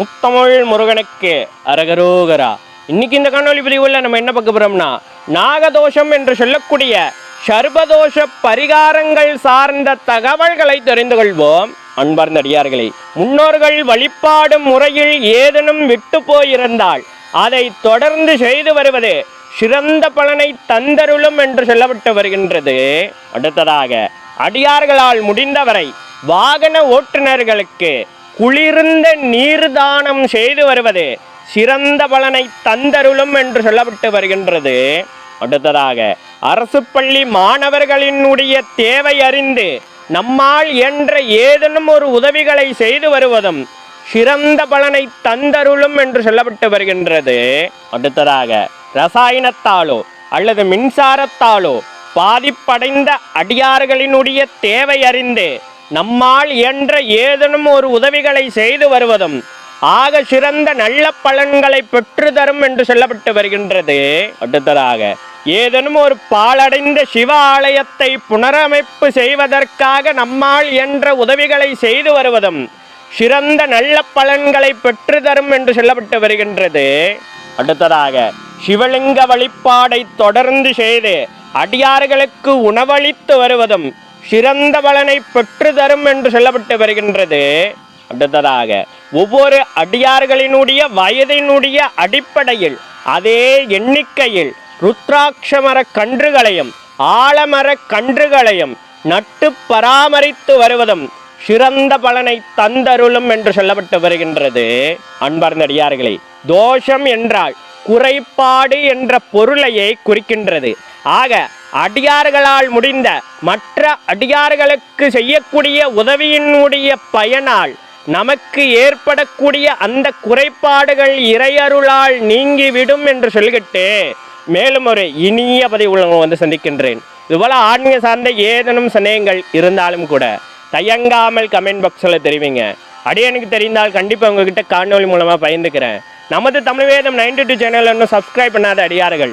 முத்தமிழ் முருகனுக்கு அரகரோகரா. இன்னைக்கு இந்த காணொலி பதிவுல நம்ம என்ன பார்க்க போறோம்னா நாகதோஷம் என்று சொல்லக்கூடிய சர்வதோஷ பரிகாரங்கள் சார்ந்த தகவல்களை தெரிந்து கொள்வோம். அன்பார்ந்த அடியார்களே முன்னோர்கள் வழிபாடும் முறையில் ஏதேனும் விட்டு போயிருந்தால் அதை தொடர்ந்து செய்து வருவது சிறந்த பலனை தந்தருளும் என்று சொல்லப்பட்டு வருகின்றது. அடுத்ததாக அடியார்களால் முடிந்தவரை வாகன ஓட்டுநர்களுக்கு குளிர்ந்த நீர் தானம் செய்து வருவது சிறந்த பலனை தந்தருளும் என்று சொல்லப்பட்டு வருகின்றது. அடுத்ததாக அரசு பள்ளி மாணவர்களினுடைய தேவை அறிந்து நம்மால் என்ற ஏதேனும் ஒரு உதவிகளை செய்து வருவதும் சிறந்த பலனை தந்தருளும் என்று சொல்லப்பட்டு வருகின்றது. அடுத்ததாக ரசாயனத்தாலோ அல்லது மின்சாரத்தாலோ பாதிப்படைந்த அடியார்களினுடைய தேவை அறிந்து நம்மால் என்ற ஏதேனும் ஒரு உதவிகளை செய்து வருவதும் ஆக சிறந்த நல்ல பலன்களை பெற்று தரும் என்று சொல்லப்பட்டு வருகின்றது. அடுத்ததாக ஏதேனும் ஒரு பாழடைந்த சிவ ஆலயத்தை புனரமைப்பு செய்வதற்காக நம்மால் என்ற உதவிகளை செய்து வருவதும் சிறந்த நல்ல பலன்களை பெற்று தரும் என்று சொல்லப்பட்டு வருகின்றது. அடுத்ததாக சிவலிங்க வழிபாடை தொடர்ந்து செய்து அடியார்களுக்கு உணவளித்து வருவதும் சிறந்த பலனை பெற்று தரும் என்று சொல்லப்பட்டு வருகின்றது. அடுத்ததாக ஒவ்வொரு அடியார்களினுடைய வயதினுடைய அடிப்படையில் அதே எண்ணிக்கையில் ருத்ராட்சமர கன்றுகளையும் ஆலமர கன்றுகளையும் நட்டு பராமரித்து வருவதும் சிறந்த பலனை தந்தருளும் என்று சொல்லப்பட்டு வருகின்றது. அன்பர்ந்தடியார்களே தோஷம் என்றால் குறைபாடு என்ற பொருளையை குறிக்கின்றது. ஆக அடியார்களால் முடிந்த மற்ற அடியார்களுக்கு செய்யக்கூடிய உதவியினுடைய பயனால் நமக்கு ஏற்படக்கூடிய அந்த குறைபாடுகள் இறையருளால் நீங்கிவிடும் என்று சொல்லிக்கிட்டு மேலும் ஒரு இனிய பதிவு வந்து சந்திக்கின்றேன். இதுபோல் ஆன்மீக சார்ந்த ஏதேனும் சந்தேகங்கள் இருந்தாலும் கூட தயங்காமல் கமெண்ட் பாக்ஸில் தெரிவிங்க. அடியனுக்கு தெரிந்தால் கண்டிப்பாக உங்ககிட்ட காணொலி மூலமாக பயந்துக்கிறேன் நமது Tamil Vedam ninety two channel இன்னும் சப்ஸ்கிரைப் பண்ணாத அடியார்கள்